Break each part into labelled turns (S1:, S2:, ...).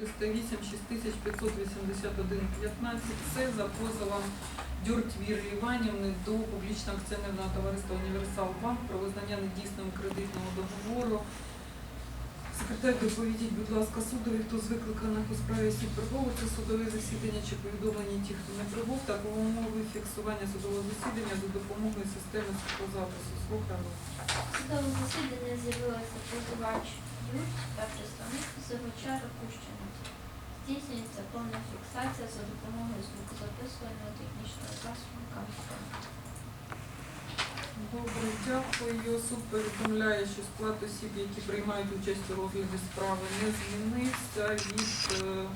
S1: 308 6581 Це за позовом Дюрт Віри Іванівни до публічного акціонерного товариства Універсал Банк про визнання недійсним кредитного договору. Секретар, доповідіть, будь ласка, судові, хто з викликаних у справі суд прибув, це судове засідання чи повідомлені ті, хто не прибув, та умови фіксування судового засідання за допомогою системи звукозапису. Слухаємо.
S2: Судове засідання з'явилася позивач Юрць та представник позивача Ракущина. Здійснюється повна фіксація за допомогою звукозаписувального технічного засобу камфон.
S1: Добре, дякую. Суд повідомляє, що склад осіб, які приймають участь у розгляді справи, не змінився. Від е,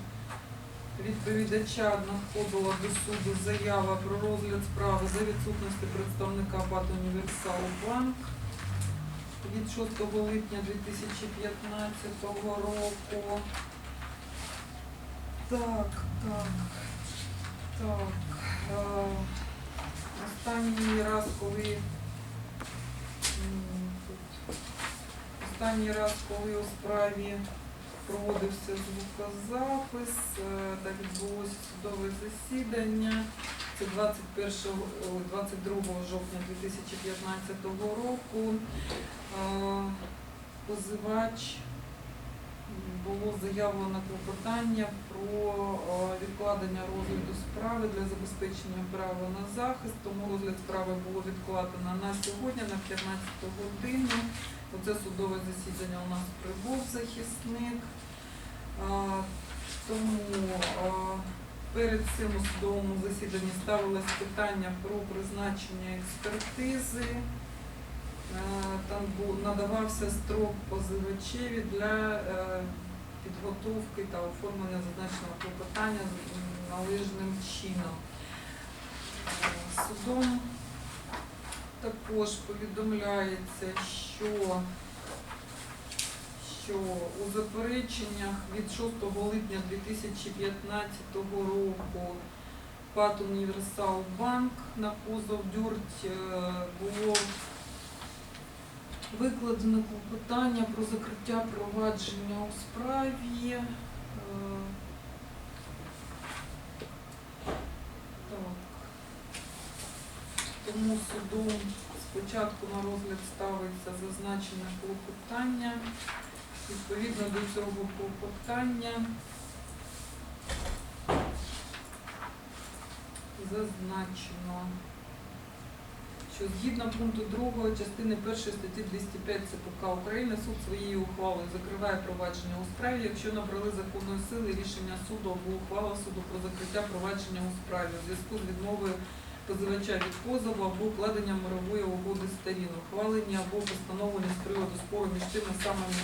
S1: відповідача надходила до суду заява про розгляд справи за відсутності представника ПАТ Універсал Банк від 6 липня 2015 року. Так, так, так. Е, Останній раз, коли останній раз, коли у справі проводився звукозапис е, та відбулося судове засідання, це 21, 22 жовтня 2015 року. Позивач було заявлено клопотання про відкладення розгляду справи для забезпечення права на захист, тому розгляд справи було відкладено на сьогодні, на 15 годину. Оце судове засідання у нас прибув захисник. Тому перед цим у судовому засіданні ставилось питання про призначення експертизи. Е, Там надавався строк позивачеві для е, підготовки та оформлення зазначеного клопотання належним чином. Е, Судом також повідомляється, що, що у запереченнях від 6 липня 2015 року ПАТ Універсал Банк на позов Дюрть е, було Викладено клопотання про закриття провадження у справі. Е. Тому судом спочатку на розгляд ставиться зазначене клопотання. Відповідно до цього клопотання. Зазначено що згідно пункту 2 частини 1 статті 205 ЦПК України суд своєю ухвалою закриває провадження у справі, якщо набрали законної сили рішення суду або ухвала суду про закриття провадження у справі у зв'язку з відмовою позивача від позову або укладенням мирової угоди сторін, ухвалення або постановлення з приводу спору між тими самими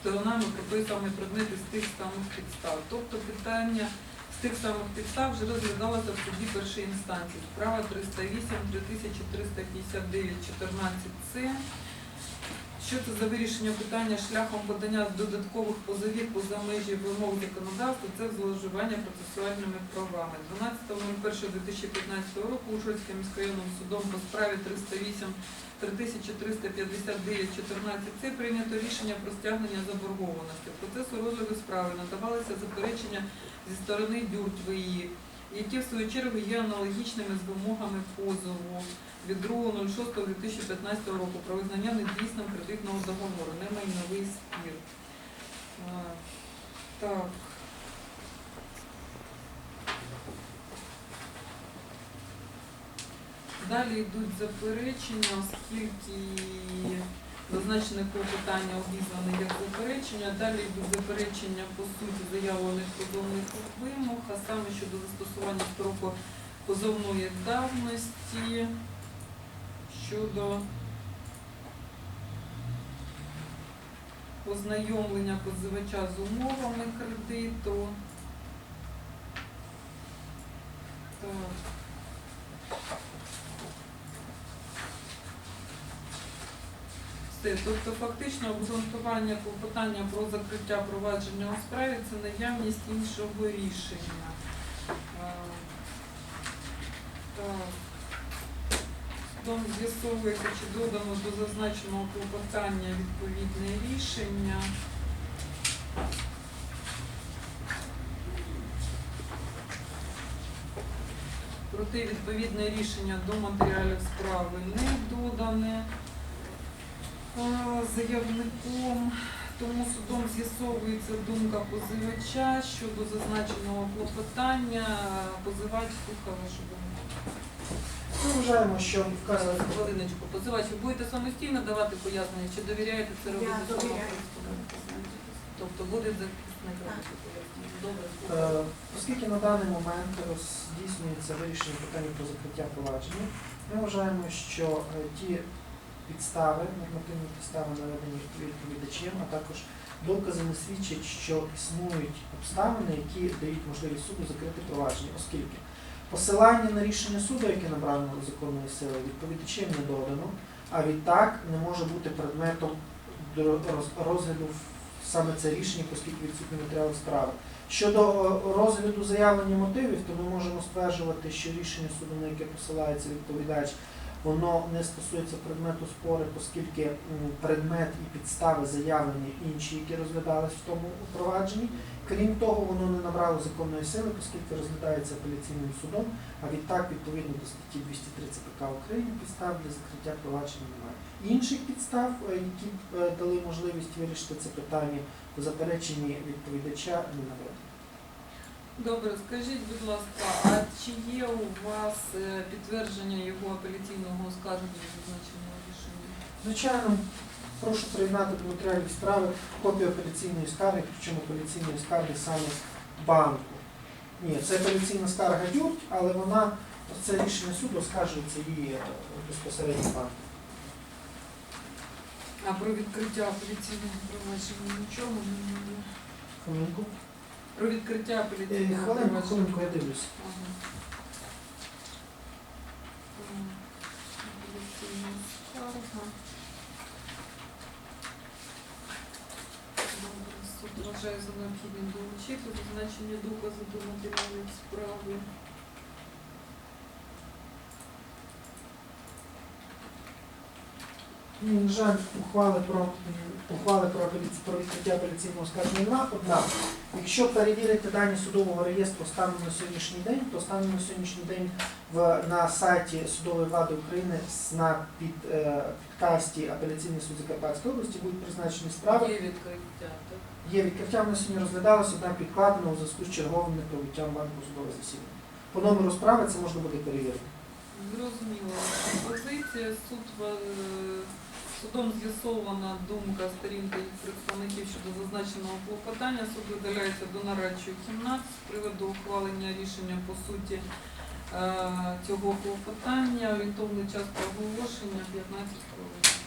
S1: сторонами про той самий предмет тих самих підстав. Тобто питання з тих самих підстав вже розглядалося в суді першої інстанції. Справа 308, 3359, 14С. Що це за вирішення питання шляхом подання додаткових позовів поза межі вимог законодавства, це зловживання процесуальними правами. 12.01.2015 року Ужгородським міськрайонним судом по справі 308 3359 14 С прийнято рішення про стягнення заборгованості. Процесу розгляду справи надавалися заперечення зі сторони Дюртвої, які в свою чергу є аналогічними з вимогами позову від 2.06.2015 року про визнання недійсним кредитного договору, не майновий спір. Так. Далі йдуть заперечення, оскільки зазначене клопотання обізване як заперечення. Далі йдуть заперечення по суті заявлених позовних вимог, а саме щодо застосування строку позовної давності, щодо ознайомлення позивача з умовами кредиту. Так. Тобто, фактично, обґрунтування клопотання про закриття провадження у справі це наявність іншого рішення. Е, дом з'ясовується, чи додано до зазначеного клопотання відповідне рішення. Проте відповідне рішення до матеріалів справи не додане заявником. Тому судом з'ясовується думка позивача щодо зазначеного клопотання. Позивач слухав вашу думку.
S3: Ми вважаємо, що вказано
S1: Хвилиночку, позивач, ви будете самостійно давати пояснення, чи довіряєте це робити
S4: довіряю.
S1: самопредставник? Тобто буде захисник робити пояснення. Добре, слухаю.
S3: Е, Оскільки на даний момент роз- здійснюється вирішення питання про закриття провадження, ми вважаємо, що е, ті підстави, нормативні підстави наведені відповідачем, а також докази не свідчать, що існують обставини, які дають можливість суду закрити провадження, оскільки посилання на рішення суду, яке набрано законної сили, відповідачем не додано, а відтак не може бути предметом розгляду саме це рішення, оскільки відсутні матеріали справи. Щодо е, розгляду заявлення мотивів, то ми можемо стверджувати, що рішення суду, на яке посилається відповідач, воно не стосується предмету спору, оскільки предмет і підстави заявлення інші, які розглядались в тому провадженні. Крім того, воно не набрало законної сили, оскільки розглядається апеляційним судом, а відтак, відповідно до статті 230 ПК України, підстав для закриття провадження немає. Інших підстав, е, які б е, дали можливість вирішити це питання в запереченні відповідача, не наведено.
S1: Добре, скажіть, будь ласка, а чи є у вас е, підтвердження його апеляційного оскарження зазначеного рішення?
S3: Звичайно, прошу приєднати до матеріалів справи копію апеляційної скарги, причому апеляційної скарги саме банку. Ні, це апеляційна скарга юрт, але вона, це рішення суду оскаржується її е, безпосередньо банку.
S1: А про відкриття апеляційного провадження нічого немає.
S3: Хвилинку.
S1: Про відкриття
S3: Е,
S1: апеляційного
S3: Хвилинку,
S1: провадження.
S3: хвилинку, я дивлюсь.
S1: Ага. М, Апеляційна скарга. Добре, суд вважає за необхідним долучити зазначення доказу до матеріалів справи.
S3: Ні, На жаль, ухвали про, ухвали про, про відкриття апеляційного скарження нема. Однак, якщо перевірити дані судового реєстру станом на сьогоднішній день, то станом на сьогоднішній день в, на сайті судової влади України на під, е, підкасті апеляційний суд Закарпатської області будуть призначені справи.
S1: Є відкриття, так?
S3: Є відкриття, воно сьогодні розглядалося, однак підкладено у зв'язку з черговим неприбуттям банку судове засідання. По номеру справи це можна буде перевірити.
S1: Зрозуміло. Позиція суд е, судом з'ясована думка сторінки представників щодо зазначеного клопотання. Суд видаляється до нарадчої кімнати з приводу ухвалення рішення по суті е, цього клопотання. Орієнтовний час проголошення 15 хвилин.